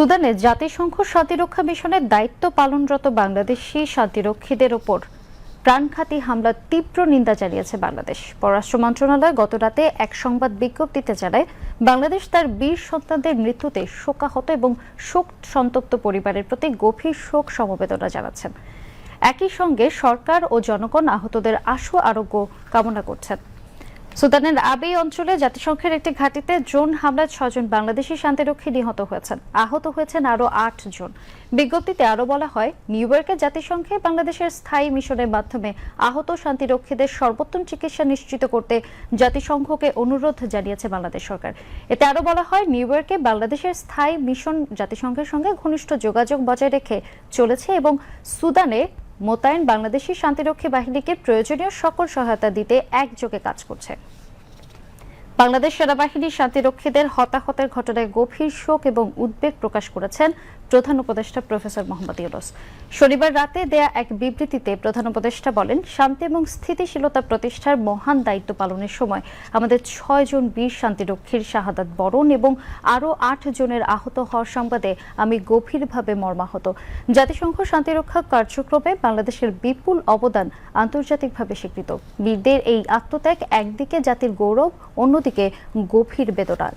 সুদানে জাতিসংঘ শান্তিরক্ষা মিশনের দায়িত্ব পালনরত বাংলাদেশি শান্তিরক্ষীদের ওপর প্রাণঘাতী হামলার তীব্র নিন্দা জানিয়েছে বাংলাদেশ। পররাষ্ট্র মন্ত্রণালয় গত রাতে এক সংবাদ বিজ্ঞপ্তিতে জানায়, বাংলাদেশ তার বীর সন্তানদের মৃত্যুতে শোকাহত এবং শোক সন্তপ্ত পরিবারের প্রতি গভীর শোক সমবেদনা জানাচ্ছেন। একই সঙ্গে সরকার ও জনগণ আহতদের আশু আরোগ্য কামনা করছেন। সুদানের আবেই অঞ্চলে জাতিসংঘের একটি ঘাঁটিতে ড্রোন হামলায় ছজন বাংলাদেশি শান্তিরক্ষী নিহত হয়েছেন। আহত হয়েছেন আরও আট জন। বিজ্ঞপ্তিতে আরও বলা হয়, নিউ ইয়র্কে জাতিসংঘে বাংলাদেশের স্থায়ী মিশনের মাধ্যমে আহত শান্তিরক্ষীদের সর্বোত্তম চিকিৎসা নিশ্চিত করতে জাতিসংঘকে অনুরোধ জানিয়েছে বাংলাদেশ সরকার। এতে আরও বলা হয়, নিউ ইয়র্কে বাংলাদেশের স্থায়ী মিশন জাতিসংঘের সঙ্গে ঘনিষ্ঠ যোগাযোগ বজায় রেখে চলেছে এবং সুদানে মোতায়েন বাংলাদেশি শান্তিরক্ষী বাহিনীকে প্রয়োজনীয় সকল সহায়তা দিতে একযোগে কাজ করছে। বাংলাদেশ সেনাবাহিনী শান্তিরক্ষীদের হতাহতের ঘটনায় গভীর শোক এবং উদ্বেগ প্রকাশ করেছেন প্রধান উপদেষ্টা প্রফেসর মোহাম্মদ ইউনুস। শনিবার রাতে দেয়া এক বিবৃতিতে প্রধান উপদেষ্টা বলেন, শান্তি এবং স্থিতিশীলতা প্রতিষ্ঠার মহান দায়িত্ব পালনের সময় আমাদের ছয় জন বীর শান্তিরক্ষীর শাহাদাত বরণ এবং আরও আট জনের আহত হওয়ার সংবাদে আমি গভীরভাবে মর্মাহত। জাতিসংঘ শান্তিরক্ষা কার্যক্রমে বাংলাদেশের বিপুল অবদান আন্তর্জাতিকভাবে স্বীকৃত। বীরদের এই আত্মত্যাগ একদিকে জাতির গৌরব, অন্যদিকে গভীর বেদনা